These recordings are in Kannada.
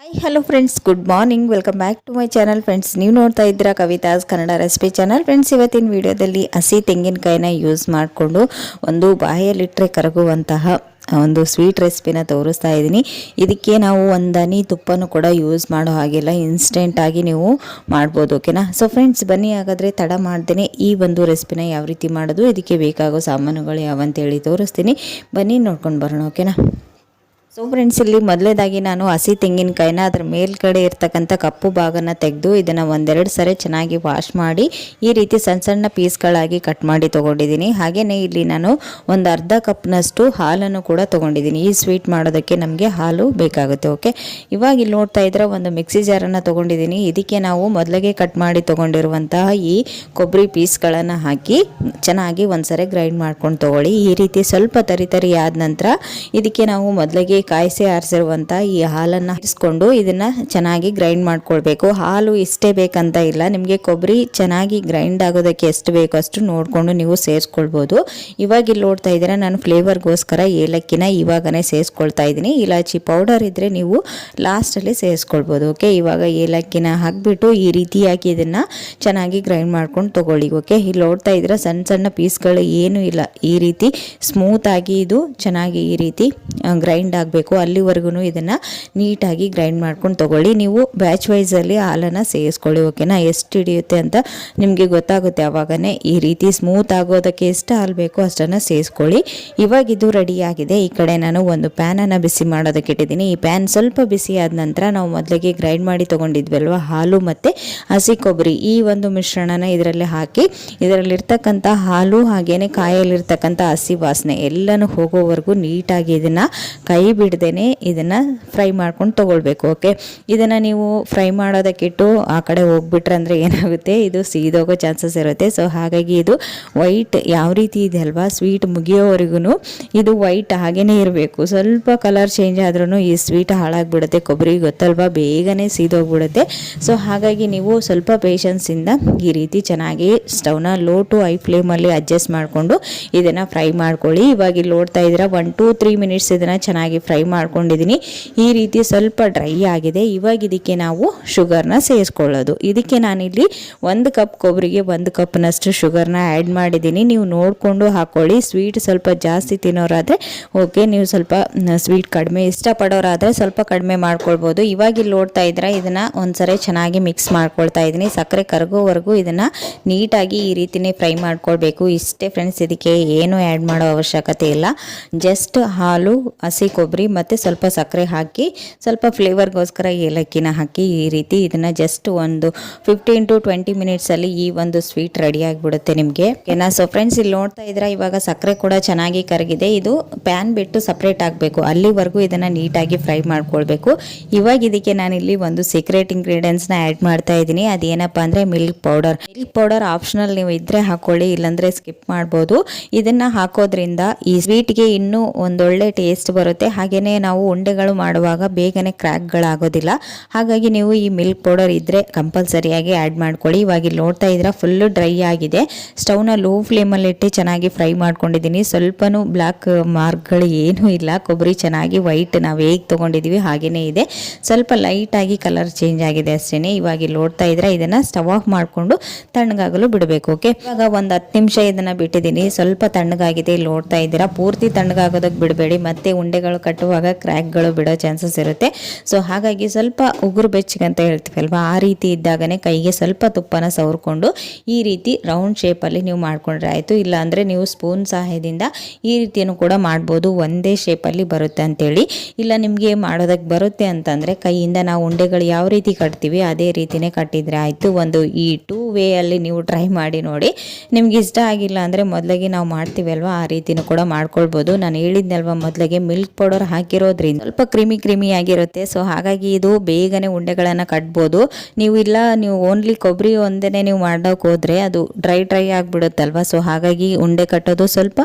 Hi hello friends good morning welcome back to my channel friends ನೀವು ನೋಡ್ತಾ ಇದ್ದೀರಾ Kavitha's Kannada recipe channel friends ಇವತ್ತಿನ ವಿಡಿಯೋದಲ್ಲಿ ಹಸಿ ತೆಂಗಿನಕಾಯಿನ ಯೂಸ್ ಮಾಡಿಕೊಂಡು ಒಂದು ಬಾಯಲ್ಲಿಟ್ಟರೆ ಕರಗುವಂತಹ ಒಂದು ಸ್ವೀಟ್ ರೆಸಿಪಿನ ತೋರಿಸ್ತಾ ಇದ್ದೀನಿ. ಇದಕ್ಕೆ ನಾವು ಒಂದು ಹನಿ ತುಪ್ಪನೂ ಕೂಡ ಯೂಸ್ ಮಾಡೋ ಹಾಗಿಲ್ಲ ಇನ್ಸ್ಟೆಂಟಾಗಿ ನೀವು ಮಾಡ್ಬೋದು ಓಕೆನಾ ಸೊ ಫ್ರೆಂಡ್ಸ್ ಬನ್ನಿ ಹಾಗಾದರೆ ತಡ ಮಾಡ್ದೇನೆ ಈ ಒಂದು ರೆಸಿಪಿನ ಯಾವ ರೀತಿ ಮಾಡೋದು, ಇದಕ್ಕೆ ಬೇಕಾಗೋ ಸಾಮಾನುಗಳು ಯಾವಂತೇಳಿ ತೋರಿಸ್ತೀನಿ. ಬನ್ನಿ ನೋಡ್ಕೊಂಡು ಬರೋಣ ಓಕೆನಾ ಸೊ ಫ್ರೆಂಡ್ಸ್ ಇಲ್ಲಿ ಮೊದಲೇದಾಗಿ ನಾನು ಹಸಿ ತೆಂಗಿನಕಾಯಿನ ಅದರ ಮೇಲ್ಗಡೆ ಇರ್ತಕ್ಕಂಥ ಕಪ್ಪು ಭಾಗನ ತೆಗೆದು ಇದನ್ನು ಒಂದೆರಡು ಸರಿ ಚೆನ್ನಾಗಿ ವಾಶ್ ಮಾಡಿ ಈ ರೀತಿ ಸಣ್ಣ ಸಣ್ಣ ಪೀಸ್ಗಳಾಗಿ ಕಟ್ ಮಾಡಿ ತೊಗೊಂಡಿದ್ದೀನಿ. ಹಾಗೆಯೇ ಇಲ್ಲಿ ನಾನು ಒಂದು ಅರ್ಧ ಕಪ್ನಷ್ಟು ಹಾಲನ್ನು ಕೂಡ ತೊಗೊಂಡಿದ್ದೀನಿ. ಈ ಸ್ವೀಟ್ ಮಾಡೋದಕ್ಕೆ ನಮಗೆ ಹಾಲು ಬೇಕಾಗುತ್ತೆ ಓಕೆ ಇವಾಗ ಇಲ್ಲಿ ನೋಡ್ತಾ ಇದ್ರೆ ಒಂದು ಮಿಕ್ಸಿ ಜಾರನ್ನು ತೊಗೊಂಡಿದ್ದೀನಿ. ಇದಕ್ಕೆ ನಾವು ಮೊದಲಿಗೆ ಕಟ್ ಮಾಡಿ ತೊಗೊಂಡಿರುವಂತಹ ಈ ಕೊಬ್ಬರಿ ಪೀಸ್ಗಳನ್ನು ಹಾಕಿ ಚೆನ್ನಾಗಿ ಒಂದು ಸರಿ ಗ್ರೈಂಡ್ ಮಾಡ್ಕೊಂಡು ತೊಗೊಳ್ಳಿ. ಈ ರೀತಿ ಸ್ವಲ್ಪ ತರಿತರಿ ತರಿ ಆದ ನಂತರ ಇದಕ್ಕೆ ನಾವು ಮೊದಲಿಗೆ ಕಾಯಿಸಿ ಆರಿಸಿರುವಂಥ ಈ ಹಾಲನ್ನು ಹಾಕಿಸ್ಕೊಂಡು ಇದನ್ನು ಚೆನ್ನಾಗಿ ಗ್ರೈಂಡ್ ಮಾಡ್ಕೊಳ್ಬೇಕು. ಹಾಲು ಇಷ್ಟೇ ಬೇಕಂತ ಇಲ್ಲ. ನಿಮಗೆ ಕೊಬ್ಬರಿ ಚೆನ್ನಾಗಿ ಗ್ರೈಂಡ್ ಆಗೋದಕ್ಕೆ ಎಷ್ಟು ಬೇಕೋ ಅಷ್ಟು ನೋಡಿಕೊಂಡು ನೀವು ಸೇರಿಸ್ಕೊಳ್ಬೋದು. ಇವಾಗ ಇಲ್ಲಿ ನೋಡ್ತಾ ಇದ್ದೀರಾ, ನಾನು ಫ್ಲೇವರ್ಗೋಸ್ಕರ ಏಲಕ್ಕಿನ ಇವಾಗನೇ ಸೇರಿಸ್ಕೊಳ್ತಾ ಇದ್ದೀನಿ. ಇಲಾಚಿ ಪೌಡರ್ ಇದ್ದರೆ ನೀವು ಲಾಸ್ಟಲ್ಲಿ ಸೇರಿಸ್ಕೊಳ್ಬೋದು, ಓಕೆ? ಇವಾಗ ಏಲಕ್ಕಿನ ಹಾಕಿಬಿಟ್ಟು ಈ ರೀತಿಯಾಗಿ ಇದನ್ನು ಚೆನ್ನಾಗಿ ಗ್ರೈಂಡ್ ಮಾಡ್ಕೊಂಡು ತೊಗೊಳ್ಳಿ, ಓಕೆ? ಇಲ್ಲಿ ನೋಡ್ತಾ ಇದ್ದೀರಾ, ಸಣ್ಣ ಸಣ್ಣ ಪೀಸ್ಗಳು ಏನೂ ಇಲ್ಲ. ಈ ರೀತಿ ಸ್ಮೂತಾಗಿ ಇದು ಚೆನ್ನಾಗಿ ಈ ರೀತಿ ಗ್ರೈಂಡ್ ಆಗಬೇಕು ಅಲ್ಲಿವರೆಗೂ ಇದನ್ನು ನೀಟಾಗಿ ಗ್ರೈಂಡ್ ಮಾಡ್ಕೊಂಡು ತೊಗೊಳ್ಳಿ. ನೀವು ಬ್ಯಾಚ್ ವೈಸಲ್ಲಿ ಹಾಲನ್ನು ಸೇರಿಸ್ಕೊಳ್ಳಿ ಓಕೆನಾ ಎಷ್ಟು ಹಿಡಿಯುತ್ತೆ ಅಂತ ನಿಮಗೆ ಗೊತ್ತಾಗುತ್ತೆ ಆವಾಗನೇ ಈ ರೀತಿ ಸ್ಮೂತ್ ಆಗೋದಕ್ಕೆ ಎಷ್ಟು ಹಾಲು ಬೇಕು ಅಷ್ಟನ್ನು ಸೇರಿಸ್ಕೊಳ್ಳಿ. ಇವಾಗ ಇದು ರೆಡಿಯಾಗಿದೆ ಈ ಕಡೆ ನಾನು ಒಂದು ಪ್ಯಾನನ್ನು ಬಿಸಿ ಮಾಡೋದಕ್ಕೆ ಇಟ್ಟಿದ್ದೀನಿ. ಈ ಪ್ಯಾನ್ ಸ್ವಲ್ಪ ಬಿಸಿ ಆದ ನಂತರ ನಾವು ಮೊದಲಿಗೆ ಗ್ರೈಂಡ್ ಮಾಡಿ ತೊಗೊಂಡಿದ್ವಲ್ವ? ಹಾಲು ಮತ್ತು ಹಸಿ ಕೊಬ್ಬರಿ. ಈ ಒಂದು ಮಿಶ್ರಣನ ಇದರಲ್ಲಿ ಹಾಕಿ, ಇದರಲ್ಲಿರ್ತಕ್ಕಂಥ ಹಾಲು ಹಾಗೇನೆ ಕಾಯಲ್ಲಿರ್ತಕ್ಕಂಥ ಹಸಿ ವಾಸನೆ ಎಲ್ಲನೂ ಹೋಗೋವರೆಗೂ ನೀಟಾಗಿ ಇದನ್ನು ಕೈ ಬಿಡ್ದೇನೆ ಇದನ್ನು ಫ್ರೈ ಮಾಡ್ಕೊಂಡು ತೊಗೊಳ್ಬೇಕು ಓಕೆ ಇದನ್ನು ನೀವು ಫ್ರೈ ಮಾಡೋದಕ್ಕಿಟ್ಟು ಆ ಕಡೆ ಹೋಗ್ಬಿಟ್ರೆ ಅಂದರೆ ಏನಾಗುತ್ತೆ? ಇದು ಸೀದೋಗೋ ಚಾನ್ಸಸ್ ಇರುತ್ತೆ. ಸೊ ಹಾಗಾಗಿ ಇದು ವೈಟ್ ಯಾವ ರೀತಿ ಇದೆ ಅಲ್ವಾ? ಸ್ವೀಟ್ ಮುಗಿಯೋವರೆಗೂ ಇದು ವೈಟ್ ಹಾಗೇ ಇರಬೇಕು. ಸ್ವಲ್ಪ ಕಲರ್ ಚೇಂಜ್ ಆದ್ರೂ ಈ ಸ್ವೀಟ್ ಹಾಳಾಗ್ಬಿಡುತ್ತೆ. ಕೊಬ್ಬರಿ ಗೊತ್ತಲ್ವಾ? ಬೇಗನೆ ಸೀದೋಗ್ಬಿಡುತ್ತೆ. ಸೊ ಹಾಗಾಗಿ ನೀವು ಸ್ವಲ್ಪ ಪೇಷನ್ಸಿಂದ ಈ ರೀತಿ ಚೆನ್ನಾಗಿ ಸ್ಟವ್ನ ಲೋ ಟು ಹೈ ಫ್ಲೇಮಲ್ಲಿ ಅಡ್ಜಸ್ಟ್ ಮಾಡಿಕೊಂಡು ಇದನ್ನು ಫ್ರೈ ಮಾಡ್ಕೊಳ್ಳಿ. ಇವಾಗ ಇಲ್ಲಿ ನೋಡ್ತಾ ಇದ್ದೀರಾ ಒನ್ ಟು ತ್ರೀ ಮಿನಿಟ್ಸ್ ಇದನ್ನು ಚೆನ್ನಾಗಿ ಫ್ರೈ ಮಾಡ್ಕೊಂಡಿದ್ದೀನಿ. ಈ ರೀತಿ ಸ್ವಲ್ಪ ಡ್ರೈ ಆಗಿದೆ. ಇವಾಗ ಇದಕ್ಕೆ ನಾವು ಶುಗರ್ನ ಸೇರಿಸ್ಕೊಳ್ಳೋದು. ಇದಕ್ಕೆ ನಾನಿಲ್ಲಿ ಒಂದು ಕಪ್ ಕೊಬ್ಬರಿಗೆ ಒಂದು ಕಪ್ನಷ್ಟು ಶುಗರ್ನ ಆ್ಯಡ್ ಮಾಡಿದ್ದೀನಿ. ನೀವು ನೋಡಿಕೊಂಡು ಹಾಕ್ಕೊಳ್ಳಿ ಸ್ವೀಟ್ ಸ್ವಲ್ಪ ಜಾಸ್ತಿ ತಿನ್ನೋರಾದರೆ ಓಕೆ ನೀವು ಸ್ವಲ್ಪ ಸ್ವೀಟ್ ಕಡಿಮೆ, ಇಷ್ಟಪಡೋರಾದರೆ ಸ್ವಲ್ಪ ಕಡಿಮೆ ಮಾಡ್ಕೊಳ್ಬೋದು. ಇವಾಗ ಇಲ್ಲಿ ನೋಡ್ತಾ ಇದ್ರೆ ಇದನ್ನು ಒಂದ್ಸರಿ ಚೆನ್ನಾಗಿ ಮಿಕ್ಸ್ ಮಾಡ್ಕೊಳ್ತಾ ಇದ್ದೀನಿ. ಸಕ್ಕರೆ ಕರಗೋವರೆಗೂ ಇದನ್ನು ನೀಟಾಗಿ ಈ ರೀತಿನೇ ಫ್ರೈ ಮಾಡ್ಕೊಳ್ಬೇಕು. ಇಷ್ಟೇ ಫ್ರೆಂಡ್ಸ್ ಇದಕ್ಕೆ ಏನು ಆ್ಯಡ್ ಮಾಡೋ ಅವಶ್ಯಕತೆ ಇಲ್ಲ. ಜಸ್ಟ್ ಹಾಲು, ಹಸಿ ಕೊಬ್ಬರಿ ಮತ್ತು ಸ್ವಲ್ಪ ಸಕ್ಕರೆ ಹಾಕಿ, ಸ್ವಲ್ಪ ಫ್ಲೇವರ್ಗೋಸ್ಕರ ಏಲಕ್ಕಿನ ಹಾಕಿ ಈ ರೀತಿ ಇದನ್ನು ಜಸ್ಟ್ ಒಂದು ಫಿಫ್ಟೀನ್ ಟು ಟ್ವೆಂಟಿ ಮಿನಿಟ್ಸಲ್ಲಿ ಈ ಒಂದು ಸ್ವೀಟ್ ರೆಡಿ ಆಗಿಬಿಡುತ್ತೆ ನಿಮಗೆ. ಏನೋ ಸೊ ಫ್ರೆಂಡ್ಸ್ ಇಲ್ಲಿ ನೋಡ್ತಾ ಇದ್ರೆ ಇವಾಗ ಸಕ್ಕರೆ ಕೂಡ ಚೆನ್ನಾಗಿ ಕರಗಿದೆ. ಇದು ಪ್ಯಾನ್ ಬಿಟ್ಟು ಸಪ್ರೇಟ್ ಆಗಬೇಕು. ಅಲ್ಲಿವರೆಗೂ ಇದನ್ನು ನೀಟಾಗಿ ಫ್ರೈ ಮಾಡ್ಕೊಳ್ಬೇಕು. ಇವಾಗ ಇದಕ್ಕೆ ನಾನಿಲ್ಲಿ ಒಂದು ಸೀಕ್ರೆಟ್ ಇಂಗ್ರೀಡಿಯೆಂಟ್ಸ್ನ ಆ್ಯಡ್ ಮಾಡ್ತಾ ಇದ್ದೀನಿ. ಅದೇನಪ್ಪ ಅಂದರೆ milk powder milk powder optional ನೀವು ಇದ್ರೆ ಹಾಕೊಳ್ಳಿ, ಇಲ್ಲಾಂದ್ರೆ ಸ್ಕಿಪ್ ಮಾಡ್ಬೋದು. ಇದನ್ನ ಹಾಕೋದ್ರಿಂದ ಈ ಸ್ವೀಟ್ಗೆ ಇನ್ನೂ ಒಂದೊಳ್ಳೆ ಟೇಸ್ಟ್ ಬರುತ್ತೆ. ಹಾಗೆಯೇ ನಾವು ಉಂಡೆಗಳು ಮಾಡುವಾಗ ಬೇಗನೆ ಕ್ರ್ಯಾಕ್ಗಳಾಗೋದಿಲ್ಲ. ಹಾಗಾಗಿ ನೀವು ಈ ಮಿಲ್ಕ್ ಪೌಡರ್ ಇದ್ದರೆ ಕಂಪಲ್ಸರಿಯಾಗಿ ಆ್ಯಡ್ ಮಾಡ್ಕೊಳ್ಳಿ. ಇವಾಗ ಇಲ್ಲಿ ನೋಡ್ತಾ ಇದ್ರೆ ಫುಲ್ಲು ಡ್ರೈ ಆಗಿದೆ. ಸ್ಟವ್ನ ಲೋ ಫ್ಲೇಮಲ್ಲಿ ಇಟ್ಟು ಚೆನ್ನಾಗಿ ಫ್ರೈ ಮಾಡ್ಕೊಂಡಿದ್ದೀನಿ. ಸ್ವಲ್ಪನೂ ಬ್ಲ್ಯಾಕ್ ಮಾರ್ಕ್ಗಳು ಏನೂ ಇಲ್ಲ. ಕೊಬ್ಬರಿ ಚೆನ್ನಾಗಿ ವೈಟ್ ನಾವು ಹೇಗೆ ತೊಗೊಂಡಿದ್ದೀವಿ ಹಾಗೇ ಇದೆ. ಸ್ವಲ್ಪ ಲೈಟಾಗಿ ಕಲರ್ ಚೇಂಜ್ ಆಗಿದೆ ಅಷ್ಟೇ ಇವಾಗ ಇಲ್ಲಿ ನೋಡ್ತಾ ಇದ್ರೆ ಇದನ್ನು ಸ್ಟವ್ ಆಫ್ ಮಾಡಿಕೊಂಡು ತಣ್ಣಗಾಗಲು ಬಿಡಬೇಕು ಓಕೆ ಇವಾಗ ಒಂದು ಹತ್ತು ನಿಮಿಷ ಇದನ್ನು ಬಿಟ್ಟಿದ್ದೀನಿ. ಸ್ವಲ್ಪ ತಣ್ಣಗಾಗಿದೆ. ಇಲ್ಲಿ ನೋಡ್ತಾ ಇದ್ದೀರಾ, ಪೂರ್ತಿ ತಣ್ಣಗಾಗೋದಕ್ಕೆ ಬಿಡಬೇಡಿ. ಮತ್ತೆ ಉಂಡೆಗಳು ಕಟ್ಟುವಾಗ ಕ್ರ್ಯಾಕ್ಗಳು ಬಿಡೋ ಚಾನ್ಸಸ್ ಇರುತ್ತೆ. ಸೊ ಹಾಗಾಗಿ ಸ್ವಲ್ಪ ಉಗುರು ಬೆಚ್ಚಿಗೆ ಅಂತ ಹೇಳ್ತೀವಿ ಅಲ್ವಾ? ಆ ರೀತಿ ಇದ್ದಾಗನೇ ಕೈಗೆ ಸ್ವಲ್ಪ ತುಪ್ಪನ ಸವರ್ಕೊಂಡು ಈ ರೀತಿ ರೌಂಡ್ ಶೇಪಲ್ಲಿ ನೀವು ಮಾಡ್ಕೊಂಡ್ರೆ ಆಯಿತು. ಇಲ್ಲ ಅಂದರೆ ನೀವು ಸ್ಪೂನ್ ಸಹಾಯದಿಂದ ಈ ರೀತಿಯನ್ನು ಕೂಡ ಮಾಡ್ಬೋದು. ಒಂದೇ ಶೇಪಲ್ಲಿ ಬರುತ್ತೆ ಅಂತೇಳಿ. ಇಲ್ಲ ನಿಮಗೆ ಮಾಡೋದಕ್ಕೆ ಬರುತ್ತೆ ಅಂತಂದರೆ ಕೈಯಿಂದ ನಾವು ಉಂಡೆಗಳು ಯಾವ ರೀತಿ ಕಟ್ತೀವಿ ಅದೇ ರೀತಿಯೇ ಕಟ್ಟಿದರೆ ಆಯಿತು. ಒಂದು ಈ ಟೂ ವೇ ಅಲ್ಲಿ ನೀವು ಟ್ರೈ ಮಾಡಿ ನೋಡಿ. ನಿಮ್ಗೆ ಇಷ್ಟ ಆಗಿಲ್ಲ ಅಂದರೆ ಮೊದಲಿಗೆ ನಾವು ಮಾಡ್ತೀವಿ ಅಲ್ವಾ ಆ ರೀತಿನೂ ಕೂಡ ಮಾಡ್ಕೊಳ್ಬೋದು. ನಾನು ಹೇಳಿದ್ನಲ್ವ, ಮೊದಲಿಗೆ ಮಿಲ್ಕ್ ಪೌಡರ್ ಹಾಕಿರೋದ್ರಿಂದ ಸ್ವಲ್ಪ ಕ್ರಿಮಿ ಕ್ರಿಮಿ ಆಗಿರುತ್ತೆ. ಸೊ ಹಾಗಾಗಿ ಇದು ಬೇಗನೆ ಉಂಡೆಗಳನ್ನು ಕಟ್ಬೋದು. ನೀವು ಇಲ್ಲ, ನೀವು ಓನ್ಲಿ ಕೊಬ್ಬರಿ ಒಂದೇ ನೀವು ಮಾಡೋಕೆ ಹೋದರೆ ಅದು ಡ್ರೈ ಡ್ರೈ ಆಗಿಬಿಡುತ್ತಲ್ವ? ಸೊ ಹಾಗಾಗಿ ಉಂಡೆ ಕಟ್ಟೋದು ಸ್ವಲ್ಪ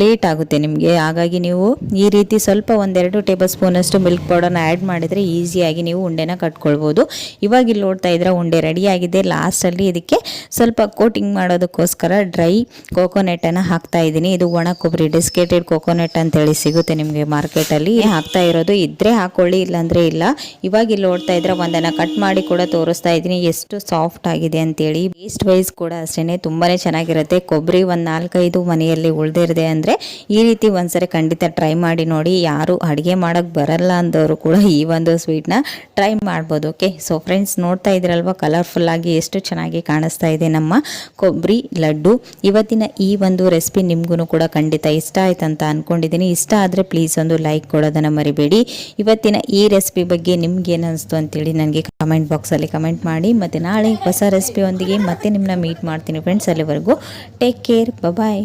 ಲೇಟ್ ಆಗುತ್ತೆ ನಿಮಗೆ. ಹಾಗಾಗಿ ನೀವು ಈ ರೀತಿ ಸ್ವಲ್ಪ ಒಂದೆರಡು ಟೇಬಲ್ ಸ್ಪೂನಷ್ಟು ಮಿಲ್ಕ್ ಪೌಡರ್ನ ಆ್ಯಡ್ ಮಾಡಿದರೆ ಈಸಿಯಾಗಿ ನೀವು ಉಂಡೆನ ಕಟ್ಕೊಳ್ಬೋದು. ಇವಾಗ ಇಲ್ಲಿ ನೋಡ್ತಾ ಇದ್ರೆ ಉಂಡೆ ರೆಡಿ ಆಗಿದೆ. ಲಾಸ್ಟಲ್ಲಿ ಇದಕ್ಕೆ ಇದಕ್ಕೆ ಸ್ವಲ್ಪ ಕೋಟಿಂಗ್ ಮಾಡೋದಕ್ಕೋಸ್ಕರ ಡ್ರೈ ಕೋಕೋನೆಟನ್ನು ಹಾಕ್ತಾ ಇದ್ದೀನಿ. ಇದು ಒಣ ಕೊಬ್ಬರಿ, ಡಿಸ್ಕೇಟೆಡ್ ಕೋಕೋನೆಟ್ ಅಂತೇಳಿ ಸಿಗುತ್ತೆ ನಿಮಗೆ ಮಾರ್ಕೆಟಲ್ಲಿ. ಹಾಕ್ತಾ ಇರೋದು. ಇದ್ರೆ ಹಾಕೊಳ್ಳಿ, ಇಲ್ಲಾಂದರೆ ಇಲ್ಲ. ಇವಾಗ ಇಲ್ಲಿ ನೋಡ್ತಾ ಇದ್ರೆ ಒಂದನ್ನು ಕಟ್ ಮಾಡಿ ಕೂಡ ತೋರಿಸ್ತಾ ಇದ್ದೀನಿ. ಎಷ್ಟು ಸಾಫ್ಟ್ ಆಗಿದೆ ಅಂತೇಳಿ. ಟೇಸ್ಟ್ ವೈಸ್ ಕೂಡ ಅಷ್ಟೇ ತುಂಬಾನೇ ಚೆನ್ನಾಗಿರುತ್ತೆ. ಕೊಬ್ಬರಿ ಒಂದು ನಾಲ್ಕೈದು ಮನೆಯಲ್ಲಿ ಉಳ್ದಿರದೆ ಅಂದರೆ ಈ ರೀತಿ ಒಂದ್ಸರಿ ಖಂಡಿತ ಟ್ರೈ ಮಾಡಿ ನೋಡಿ. ಯಾರು ಅಡುಗೆ ಮಾಡೋಕ್ಕೆ ಬರಲ್ಲ ಅಂದವರು ಕೂಡ ಈ ಒಂದು ಸ್ವೀಟ್ನ ಟ್ರೈ ಮಾಡ್ಬೋದು. ಓಕೆ ಸೊ ಫ್ರೆಂಡ್ಸ್ ನೋಡ್ತಾ ಇದ್ರಲ್ವ? ಕಲರ್ಫುಲ್ ಆಗಿ ಎಷ್ಟು ಚೆನ್ನಾಗಿ ಕಾಣಿಸ್ತಾ ಇದೆ. ನಮ್ಮ ಕೊಬ್ಬರಿ ಲಡ್ಡು. ಇವತ್ತಿನ ಈ ಒಂದು ರೆಸಿಪಿ ನಿಮಗೂ ಕೂಡ ಖಂಡಿತ ಇಷ್ಟ ಆಯ್ತು ಅಂತ ಅಂದ್ಕೊಂಡಿದ್ದೀನಿ ಇಷ್ಟ ಆದರೆ ಪ್ಲೀಸ್ ಒಂದು ಲೈಕ್ ಕೊಡೋದನ್ನು ಮರಿಬೇಡಿ. ಇವತ್ತಿನ ಈ ರೆಸಿಪಿ ಬಗ್ಗೆ ನಿಮ್ಗೆ ಏನು ಅನಿಸ್ತು ಅಂತೇಳಿ ನನಗೆ ಕಮೆಂಟ್ ಬಾಕ್ಸಲ್ಲಿ ಕಮೆಂಟ್ ಮಾಡಿ. ಮತ್ತು ನಾಳೆ ಹೊಸ ರೆಸಿಪಿಯೊಂದಿಗೆ ಮತ್ತೆ ನಿಮ್ಮನ್ನ ಮೀಟ್ ಮಾಡ್ತೀನಿ ಫ್ರೆಂಡ್ಸ್ ಅಲ್ಲಿವರೆಗೂ. Take care bye